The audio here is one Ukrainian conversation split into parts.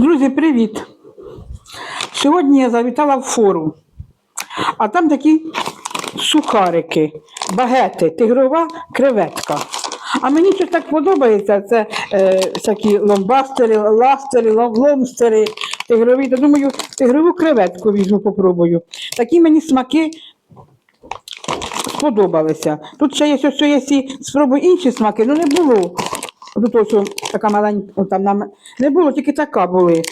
Друзі, привіт! Сьогодні я завітала в фору, а там такі сухарики, багети, тигрова креветка. А мені щось так подобається, це е, всякі ломбастери, ластери, лом- ломстери, тигрові. То думаю, тигрову креветку візьму, попробую. Такі мені смаки сподобалися. Тут ще є що сі спробую інші смаки, ну не було. Тут ось така маленька, там нам не було, тільки така були.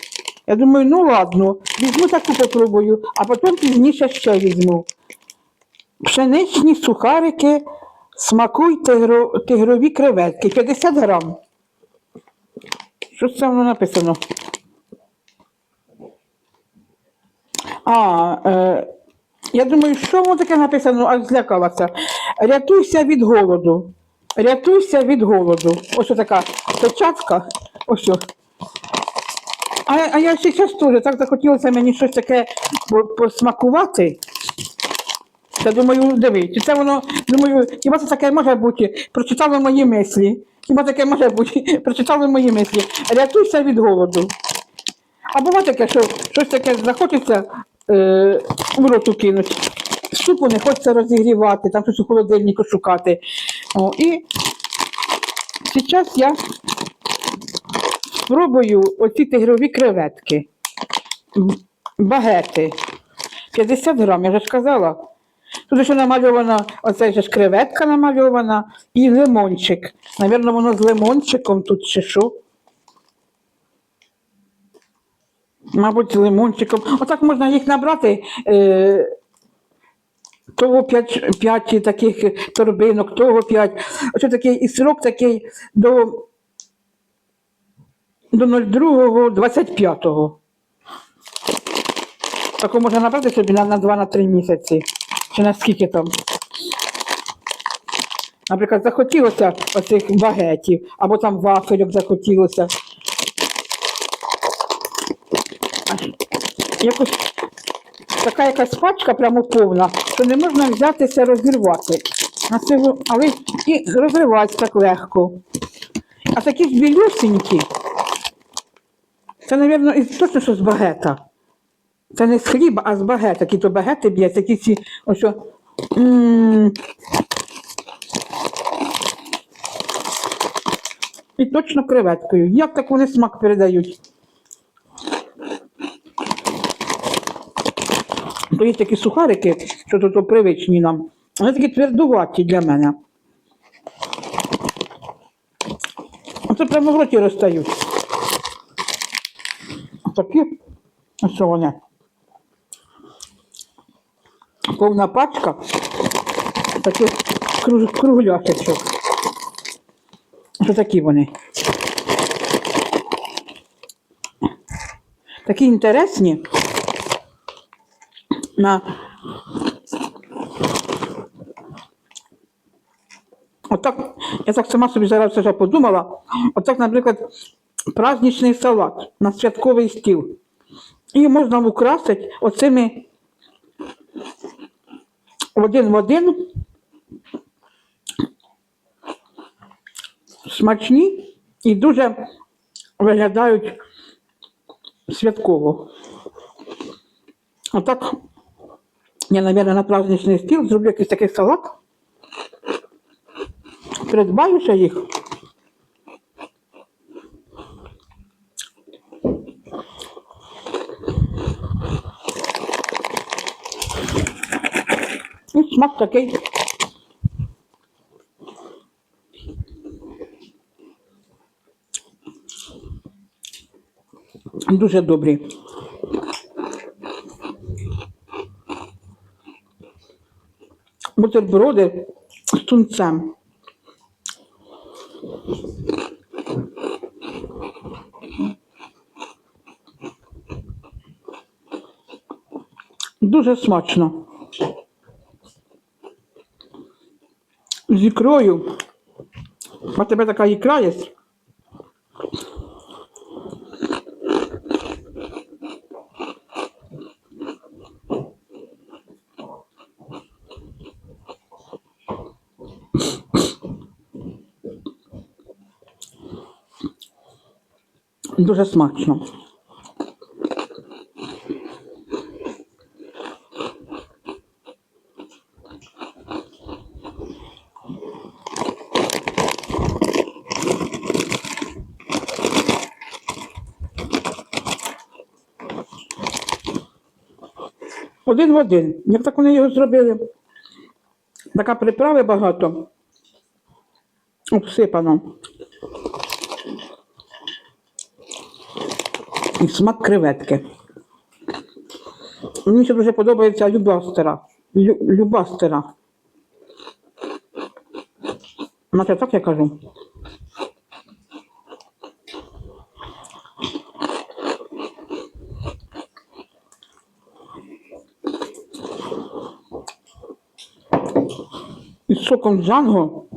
Я думаю, ну ладно, візьму таку попробую, а потім пізніше ще візьму. Пшеничні сухарики, смакуй тигро, тигрові креветки, 50 грам. Що це воно написано? А, е, я думаю, що воно таке написано, аж злякалася. Рятуйся від голоду. Рятуйся від голоду. Ось така печатка. Ось. А, а я ще зараз теж так захотілося мені щось таке посмакувати. Я думаю, чи це воно, думаю, хіба це таке може бути? Прочитали мої мислі. Хіба таке може бути? Прочитали мої мислі. Рятуйся від голоду. А буває таке, що щось таке захочеться е, в роту кинути. Супу не хочеться розігрівати, там щось у холодильнику шукати. О, і зараз я спробую оці тигрові креветки. Багети. 50 грам, я вже ж казала. Тут ще намальована, оце ж креветка намальована і лимончик. Навірно, воно з лимончиком тут чи що. Мабуть, лимончиком. Отак можна їх набрати. Е, того 5, 5 таких торбинок, того 5. Оце такий і срок такий до, до 02.25. Таку можна набрати собі на, на 2-3 місяці. Чи на скільки там. Наприклад, захотілося оцих багетів, або там вафельок захотілося. Якось така якась пачка прямо повна, що не можна взятися розірвати. На цього, але і розривати так легко. А такі ж білюсенькі. Це, мабуть, точно що з багета. Це не з хліба, а з багета. Які то багети б'є, такі ці ось. І точно креветкою. Як так вони смак передають? То є такі сухарики, що тут привичні нам. Вони такі твердуваті для мене. Оце прямо в роті розстають. Такі, ось що вони. Повна пачка таких круг, кругляшечок. Ось такі вони. Такі інтересні. На Отак, я так сама собі зараз вже подумала, отак, наприклад, праздничний салат на святковий стіл. І можна украсити оцими один в один смачні і дуже виглядають святково. Отак я, мабуть, на праздничний стіл зроблю якийсь такий салат. Придбаю ще їх. І смак такий. Дуже добрий. Бутерброди з тунцем. Дуже смачно. З ікрою. А тебе така ікра є. Дуже смачно. Один в один. Як так вони його зробили? Така приправи багато обсипано. Смак креветки. Мені ще дуже подобається любастера. Лю, любастера. Наче так я кажу. Із соком джанго.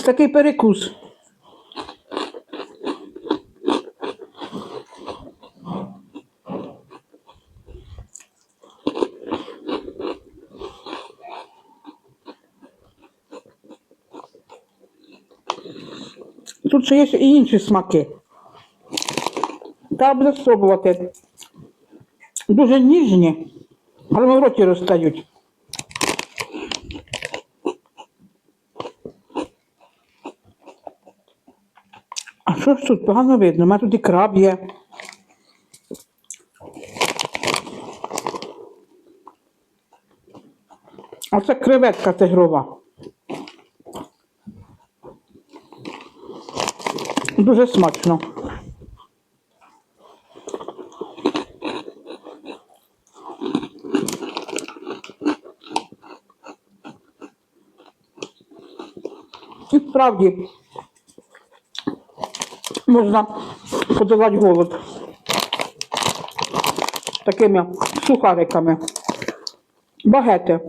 Ось такий перекус. Тут ще є і інші смаки. Треба буде спробувати. Дуже ніжні, але в роті розстають. А що ж тут погано видно? У мене тут і краб є. А це креветка тигрова. Дуже смачно. І справді можна подолати голод такими сухариками. Багети.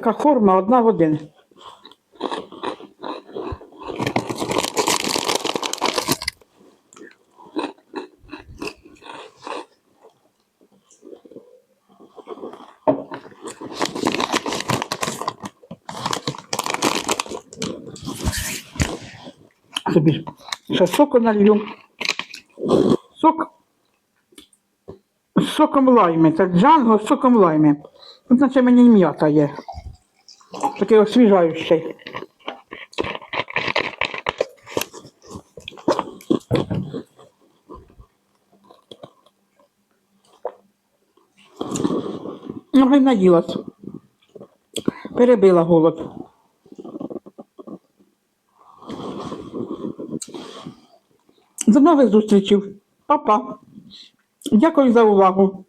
Така форма одна в один. Собі ще соку налью. Сок соком лайми. Це джанго з соком лайми. Наче мені м'ята є. Такий освіжаючий. Ну, і наїлась. Перебила голод. До нових зустрічей. Па-па. Дякую за увагу.